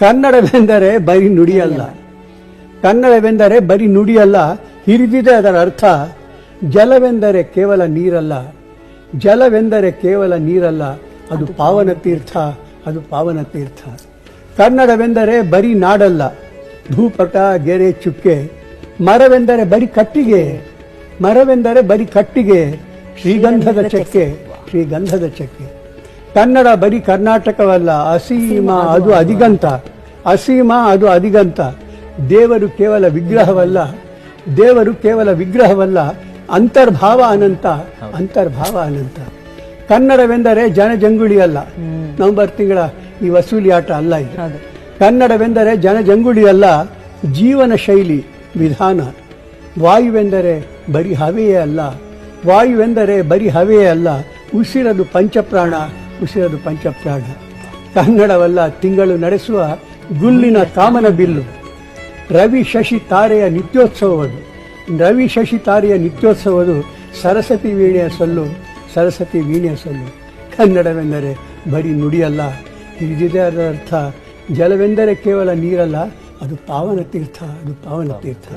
ಕನ್ನಡವೆಂದರೆ ಬರೀ ನುಡಿಯಲ್ಲ. ಕನ್ನಡವೆಂದರೆ ಬರೀ ನುಡಿಯಲ್ಲ, ಹಿರಿದಿದೆ ಅದರ ಅರ್ಥ. ಜಲವೆಂದರೆ ಕೇವಲ ನೀರಲ್ಲ. ಜಲವೆಂದರೆ ಕೇವಲ ನೀರಲ್ಲ, ಅದು ಪಾವನ ತೀರ್ಥ, ಅದು ಪಾವನ ತೀರ್ಥ. ಕನ್ನಡವೆಂದರೆ ಬರೀ ನಾಡಲ್ಲ, ಭೂಪಟ, ಗೆರೆ, ಚುಕ್ಕೆ. ಮರವೆಂದರೆ ಬರೀ ಕಟ್ಟಿಗೆ, ಮರವೆಂದರೆ ಬರೀ ಕಟ್ಟಿಗೆ, ಶ್ರೀಗಂಧದ ಚಕ್ಕೆ ಶ್ರೀಗಂಧದ ಚಕ್ಕೆ. ಕನ್ನಡ ಬರೀ ಕರ್ನಾಟಕವಲ್ಲ ಅಸೀಮ ಅದು ಅಧಿಗಂತ. ಅಸೀಮ ಅದು ಅಧಿಗಂತ. ದೇವರು ಕೇವಲ ವಿಗ್ರಹವಲ್ಲ ದೇವರು ಕೇವಲ ವಿಗ್ರಹವಲ್ಲ ಅಂತರ್ಭಾವ ಅನಂತ ಅಂತರ್ಭಾವ ಅನಂತ. ಕನ್ನಡವೆಂದರೆ ಜನಜಂಗುಳಿ ಅಲ್ಲ. ನವೆಂಬರ್ ತಿಂಗಳ ಈ ವಸೂಲಿ ಆಟ ಅಲ್ಲ ಇದು. ಕನ್ನಡವೆಂದರೆ ಜನಜಂಗುಳಿ ಅಲ್ಲ ಜೀವನ ಶೈಲಿ ವಿಧಾನ. ವಾಯುವೆಂದರೆ ಬರೀ ಹವೆಯೇ ಅಲ್ಲ. ವಾಯುವೆಂದರೆ ಬರೀ ಹವೆಯೇ ಅಲ್ಲ. ಉಸಿರದು ಪಂಚಪ್ರಾಣ ಉಸಿರದು ಪಂಚಪ್ರಾಣ ಕನ್ನಡವಲ್ಲ, ತಿಂಗಳು ನಡೆಸುವ ಗುಲ್ಲಿನ ಕಾಮನ ಬಿಲ್ಲು. ರವಿ ಶಶಿ ತಾರೆಯ ನಿತ್ಯೋತ್ಸವದು ರವಿ ಶಶಿ ತಾರೆಯ ನಿತ್ಯೋತ್ಸವದು ಸರಸ್ವತಿ ವೀಣೆಯ ಸೊಲ್ಲು ಸರಸ್ವತಿ ವೀಣೆಯ ಸೊಲ್ಲು. ಕನ್ನಡವೆಂದರೆ ಬರೀ ನುಡಿಯಲ್ಲ ಹಿಡಿದಿದೆ ಅದರ ಅರ್ಥ. ಜಲವೆಂದರೆ ಕೇವಲ ನೀರಲ್ಲ, ಅದು ಪಾವನ ತೀರ್ಥ, ಅದು ಪಾವನ ತೀರ್ಥ.